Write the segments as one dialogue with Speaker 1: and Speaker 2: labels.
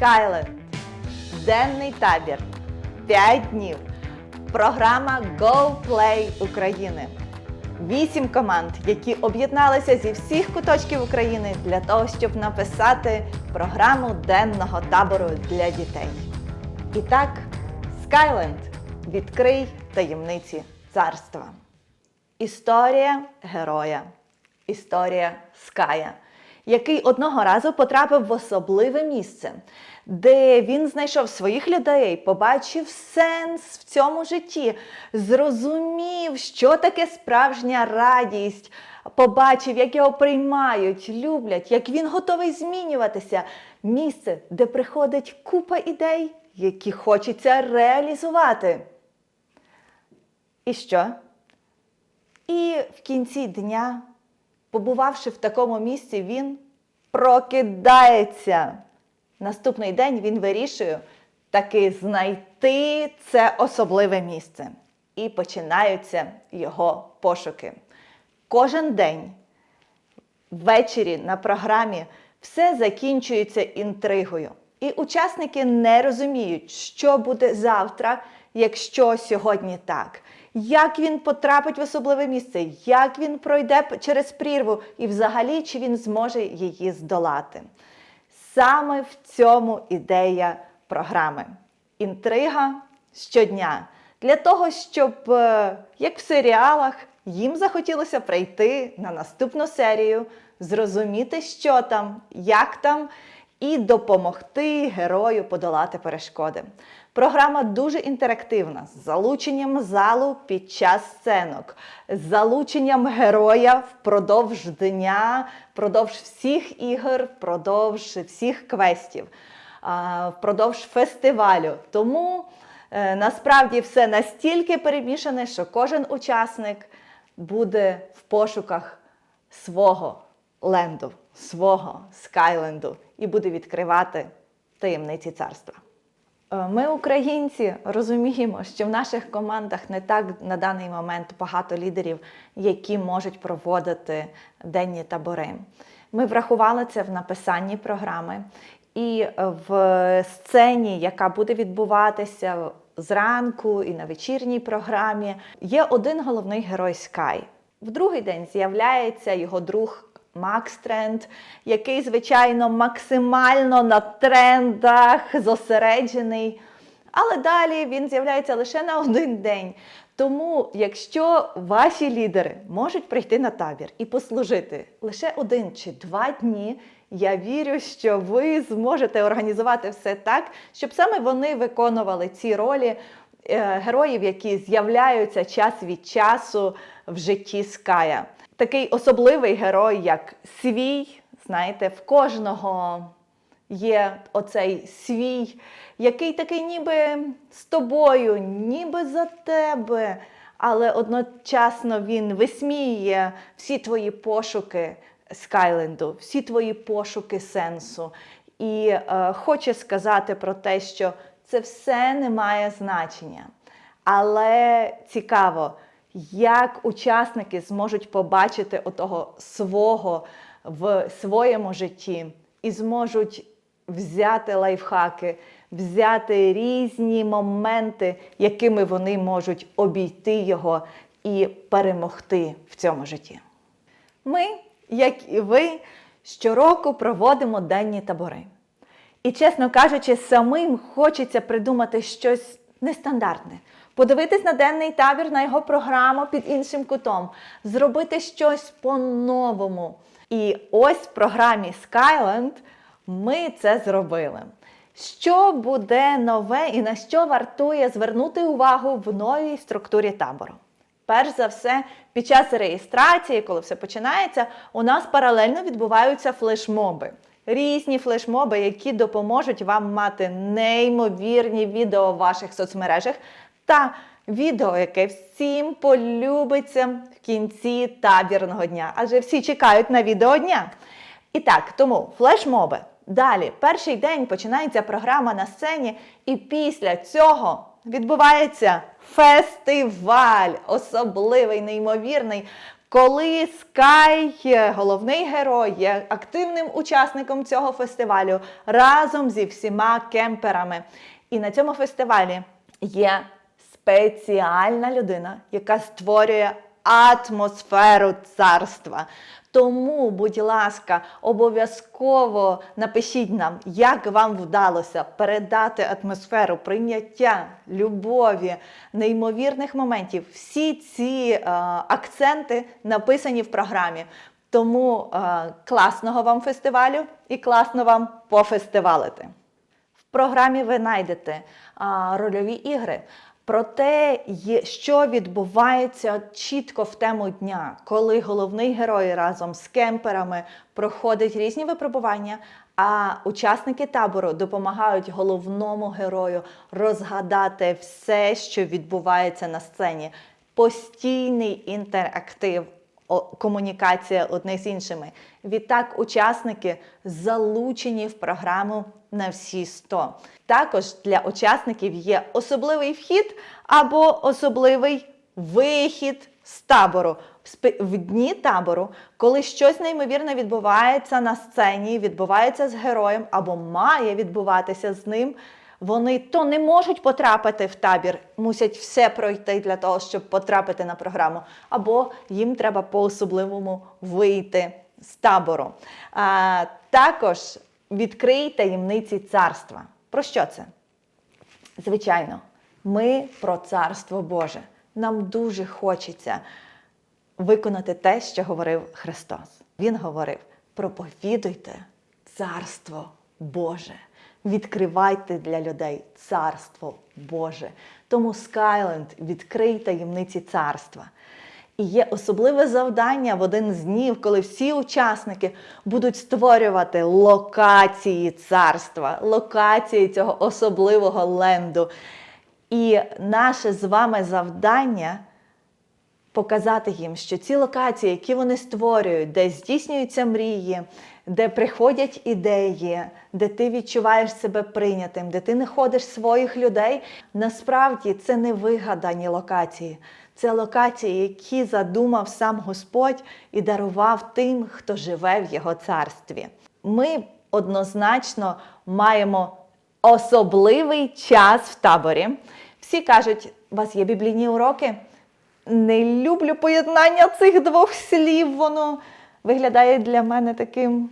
Speaker 1: Skyland. Денний табір. 5 днів. Програма Go Play України. Вісім команд, які об'єдналися зі всіх куточків України для того, щоб написати програму денного табору для дітей. І так, Skyland. Відкрий таємниці царства. Історія героя. Історія Ская, який одного разу потрапив в особливе місце, де він знайшов своїх людей, побачив сенс в цьому житті, зрозумів, що таке справжня радість, побачив, як його приймають, люблять, як він готовий змінюватися. Місце, де приходить купа ідей, які хочеться реалізувати. І що? І в кінці дня, побувавши в такому місці, він прокидається. Наступний день він вирішує таки знайти це особливе місце. І починаються його пошуки. Кожен день ввечері на програмі все закінчується інтригою. І учасники не розуміють, що буде завтра, якщо сьогодні так. Як він потрапить в особливе місце, як він пройде через прірву, і взагалі чи він зможе її здолати. Саме в цьому ідея програми. Інтрига щодня. Для того, щоб, е, як в серіалах, їм захотілося прийти на наступну серію, зрозуміти, що там, як там, і допомогти герою подолати перешкоди. Програма дуже інтерактивна з залученням залу під час сценок, з залученням героя впродовж дня, впродовж всіх ігор, впродовж всіх квестів, впродовж фестивалю. Тому е, насправді все настільки перемішане, що кожен учасник буде в пошуках свого ленду, свого скайленду і буде відкривати таємниці царства. Е, Ми, українці, розуміємо, що в наших командах не так на даний момент багато лідерів, які можуть проводити денні табори. Ми врахували це в написанні програми і в сцені, яка буде відбуватися зранку і на вечірній програмі, є один головний герой Скай. В другий день з'являється його друг Макс Тренд, який, звичайно, максимально на трендах зосереджений. Але далі він з'являється лише на один день. Тому, якщо ваші лідери можуть прийти на табір і послужити лише один чи два дні, я вірю, що ви зможете організувати все так, щоб саме вони виконували ці ролі е, героїв, які з'являються час від часу в житті Ская. Такий особливий герой, як свій, знаєте, в кожного є оцей свій, який такий ніби з тобою, ніби за тебе, але одночасно він висміює всі твої пошуки Скайленду, всі твої пошуки сенсу. І е, хоче сказати про те, що це все не має значення. Але цікаво, як учасники зможуть побачити отого свого в своєму житті і зможуть взяти лайфхаки, взяти різні моменти, якими вони можуть обійти його і перемогти в цьому житті. Ми, як і ви, щороку проводимо денні табори. І, чесно кажучи, самим хочеться придумати щось нестандартне. Подивитись на денний табір, на його програму під іншим кутом, зробити щось по-новому. І ось в програмі Skyland ми це зробили. Що буде нове і на що вартує звернути увагу в новій структурі табору? Перш за все, під час реєстрації, коли все починається, у нас паралельно відбуваються флешмоби. Різні флешмоби, які допоможуть вам мати неймовірні відео в ваших соцмережах та відео, яке всім полюбиться в кінці табірного дня. Адже всі чекають на відео дня. І так, тому флешмоби. Далі, перший день починається програма на сцені, і після цього відбувається фестиваль, особливий, неймовірний. Коли Скай, головний герой, є активним учасником цього фестивалю разом зі всіма кемперами. І на цьому фестивалі є спеціальна людина, яка створює атмосферу царства. Тому, будь ласка, обов'язково напишіть нам, як вам вдалося передати атмосферу прийняття, любові, неймовірних моментів. Всі ці е, акценти написані в програмі. Тому е, класного вам фестивалю і класно вам пофестивалити. В програмі ви знайдете а, рольові ігри про те, що відбувається чітко в тему дня, коли головний герой разом з кемперами проходить різні випробування, а учасники табору допомагають головному герою розгадати все, що відбувається на сцені. Постійний інтерактив комунікація одне з іншими. Відтак, учасники залучені в програму на всі 100. Також для учасників є особливий вхід або особливий вихід з табору. В дні табору, коли щось неймовірне відбувається на сцені, відбувається з героєм або має відбуватися з ним. Вони то не можуть потрапити в табір, мусять все пройти для того, щоб потрапити на програму, або їм треба по-особливому вийти з табору. А, також відкрий таємниці царства. Про що це? Звичайно, ми про царство Боже. Нам дуже хочеться виконати те, що говорив Христос. Він говорив: проповідуйте царство Боже. Відкривайте для людей царство Боже. Тому Скайленд відкрий таємниці царства. І є особливе завдання в один з днів, коли всі учасники будуть створювати локації царства, локації цього особливого ленду. І наше з вами завдання показати їм, що ці локації, які вони створюють, де здійснюються мрії, де приходять ідеї, де ти відчуваєш себе прийнятим, де ти не ходиш своїх людей, насправді це не вигадані локації. Це локації, які задумав сам Господь і дарував тим, хто живе в його царстві. Ми однозначно маємо особливий час в таборі. Всі кажуть, у вас є біблійні уроки. Не люблю поєднання цих двох слів. Воно виглядає для мене таким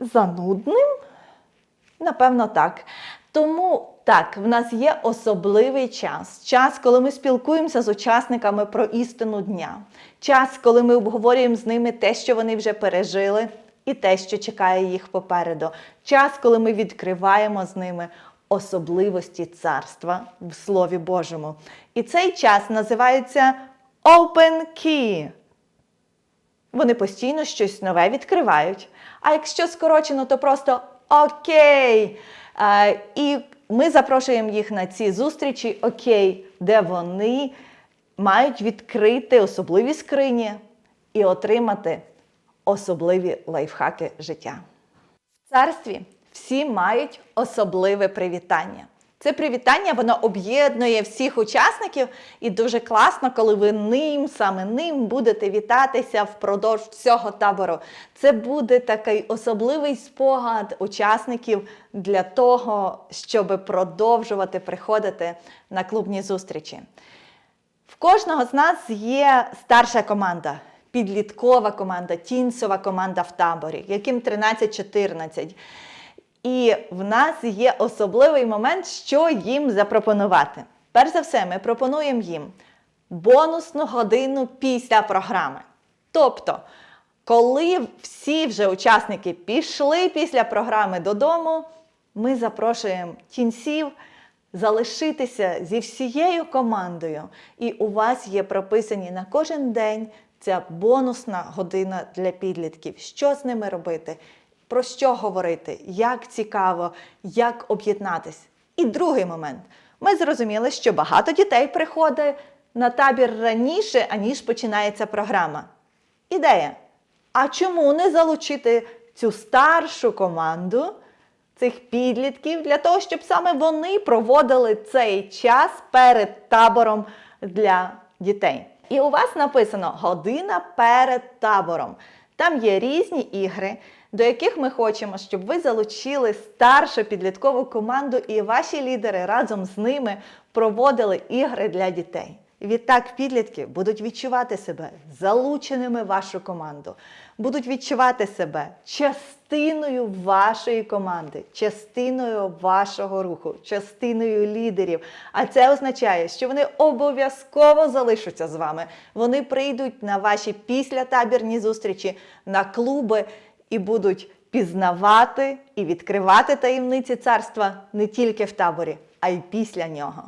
Speaker 1: занудним. Напевно, так. Тому так, в нас є особливий час. Час, коли ми спілкуємося з учасниками про істину дня. Час, коли ми обговорюємо з ними те, що вони вже пережили, і те, що чекає їх попереду. Час, коли ми відкриваємо з ними особливості царства в Слові Божому. І цей час називається Open Key. Вони постійно щось нове відкривають. А якщо скорочено, то просто окей. Е, І ми запрошуємо їх на ці зустрічі окей, де вони мають відкрити особливі скрині і отримати особливі лайфхаки життя. В царстві всі мають особливе привітання. Це привітання воно об'єднує всіх учасників, і дуже класно, коли ви ним, саме ним будете вітатися впродовж всього табору. Це буде такий особливий спогад учасників для того, щоб продовжувати приходити на клубні зустрічі. В кожного з нас є старша команда, підліткова команда, тінсова команда в таборі, яким 13-14. І в нас є особливий момент, що їм запропонувати. Перш за все, ми пропонуємо їм бонусну годину після програми. Тобто, коли всі вже учасники пішли після програми додому, ми запрошуємо тінців залишитися зі всією командою, і у вас є прописані на кожен день ця бонусна година для підлітків. Що з ними робити? Про що говорити, як цікаво, як об'єднатись. І другий момент. Ми зрозуміли, що багато дітей приходить на табір раніше, аніж починається програма. Ідея. А чому не залучити цю старшу команду цих підлітків для того, щоб саме вони проводили цей час перед табором для дітей? І у вас написано година перед табором. Там є різні ігри, до яких ми хочемо, щоб ви залучили старшу підліткову команду і ваші лідери разом з ними проводили ігри для дітей. Відтак підлітки будуть відчувати себе залученими в вашу команду, будуть відчувати себе частиною вашої команди, частиною вашого руху, частиною лідерів. А це означає, що вони обов'язково залишаться з вами. Вони прийдуть на ваші післятабірні зустрічі, на клуби і будуть пізнавати і відкривати таємниці царства не тільки в таборі, а й після нього.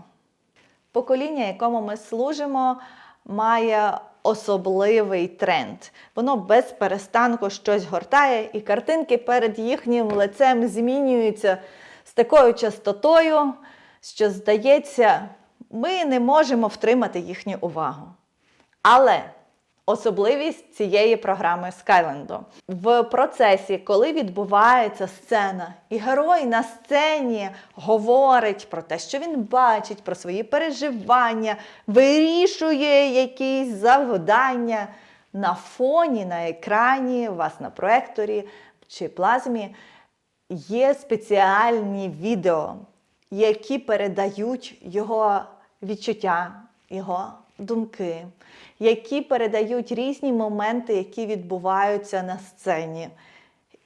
Speaker 1: Покоління, якому ми служимо, має особливий тренд. Воно без перестанку щось гортає, і картинки перед їхнім лицем змінюються з такою частотою, що, здається, ми не можемо втримати їхню увагу. Але особливість цієї програми Skyland. В процесі, коли відбувається сцена, і герой на сцені говорить про те, що він бачить, про свої переживання, вирішує якісь завдання на фоні, на екрані, у вас на проекторі чи плазмі, є спеціальні відео, які передають його відчуття, його думки, які передають різні моменти, які відбуваються на сцені.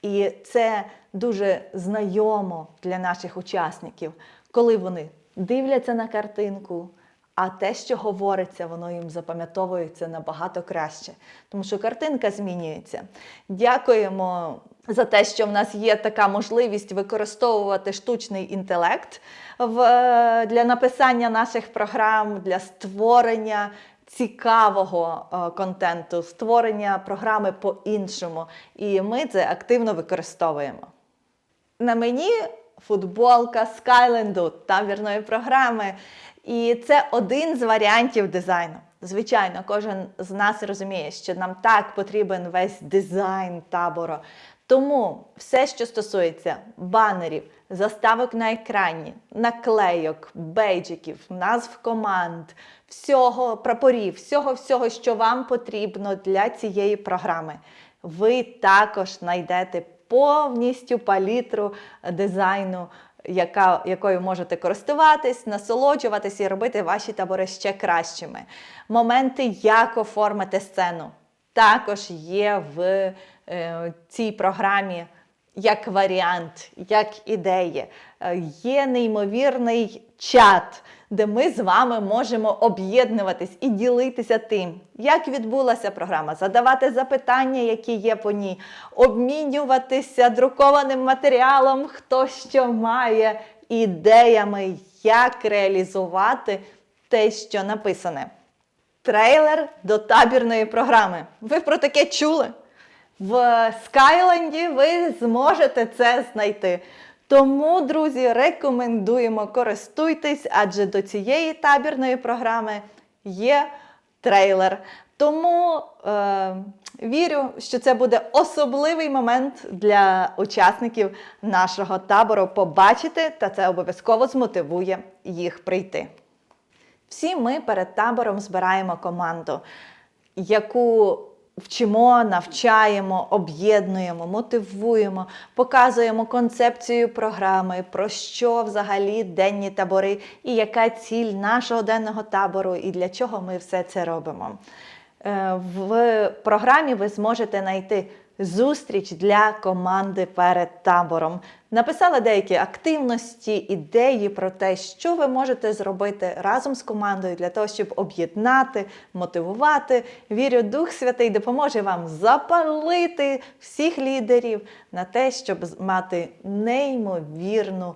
Speaker 1: І це дуже знайомо для наших учасників, коли вони дивляться на картинку, а те, що говориться, воно їм запам'ятовується набагато краще, тому що картинка змінюється. Дякуємо за те, що в нас є така можливість використовувати штучний інтелект в, е, для написання наших програм, для створення цікавого е, контенту, створення програми по-іншому. І ми це активно використовуємо. На мені футболка Skylandu, табірної програми. І це один з варіантів дизайну. Звичайно, кожен з нас розуміє, що нам так потрібен весь дизайн табору. Тому все, що стосується банерів, заставок на екрані, наклейок, бейджиків, назв команд, всього прапорів, всього, всього, що вам потрібно для цієї програми, ви також знайдете повністю палітру дизайну, яка, якою можете користуватись, насолоджуватись і робити ваші табори ще кращими. Моменти, як оформити сцену, також є в цій програмі як варіант, як ідеї. Е, Є неймовірний чат, де ми з вами можемо об'єднуватись і ділитися тим, як відбулася програма, задавати запитання, які є по ній, обмінюватися друкованим матеріалом, хто що має, ідеями, як реалізувати те, що написане. Трейлер до табірної програми. Ви про таке чули? В Скайленді ви зможете це знайти. Тому, друзі, рекомендуємо користуйтесь, адже до цієї табірної програми є трейлер. Тому е, вірю, що це буде особливий момент для учасників нашого табору побачити, та це обов'язково змотивує їх прийти. Всі ми перед табором збираємо команду, яку вчимо, навчаємо, об'єднуємо, мотивуємо, показуємо концепцію програми, про що взагалі денні табори і яка ціль нашого денного табору, і для чого ми все це робимо. Е, В програмі ви зможете знайти зустріч для команди перед табором. Написала деякі активності, ідеї про те, що ви можете зробити разом з командою для того, щоб об'єднати, мотивувати. Вірю, Дух Святий допоможе вам запалити всіх лідерів на те, щоб мати неймовірну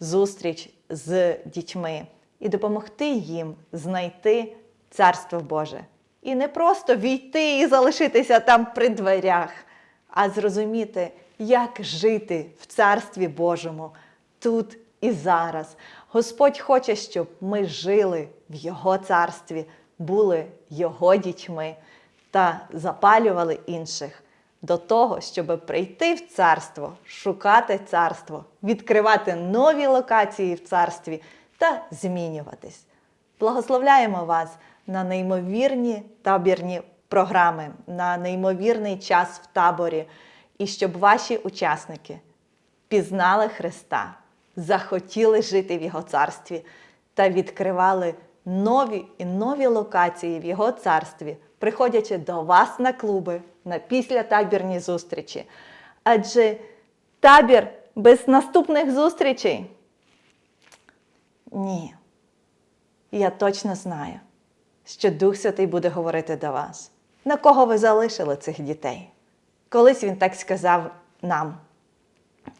Speaker 1: зустріч з дітьми і допомогти їм знайти Царство Боже. І не просто війти і залишитися там при дверях, а зрозуміти, як жити в Царстві Божому тут і зараз. Господь хоче, щоб ми жили в Його царстві, були Його дітьми та запалювали інших до того, щоб прийти в царство, шукати царство, відкривати нові локації в царстві та змінюватись. Благословляємо вас на неймовірні табірні програми, на неймовірний час в таборі, і щоб ваші учасники пізнали Христа, захотіли жити в Його царстві та відкривали нові і нові локації в Його царстві, приходячи до вас на клуби, на післятабірні зустрічі. Адже табір без наступних зустрічей. Ні. Я точно знаю, що Дух Святий буде говорити до вас. На кого ви залишили цих дітей? Колись він так сказав нам.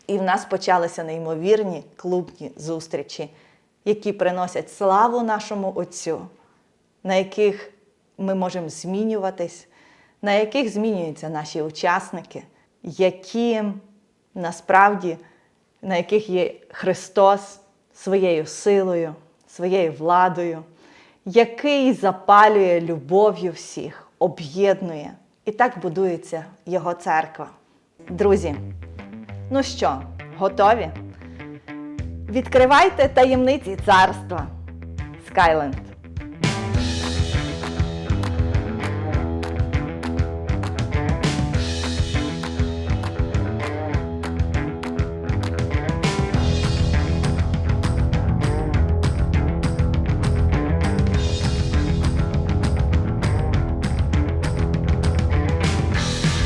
Speaker 1: І в нас почалися неймовірні клубні зустрічі, які приносять славу нашому Отцю, на яких ми можемо змінюватись, на яких змінюються наші учасники, які насправді на яких є Христос своєю силою, своєю владою, який запалює любов'ю всіх, об'єднує. І так будується Його церква. Друзі, ну що, готові? Відкривайте таємниці царства. Скайленд.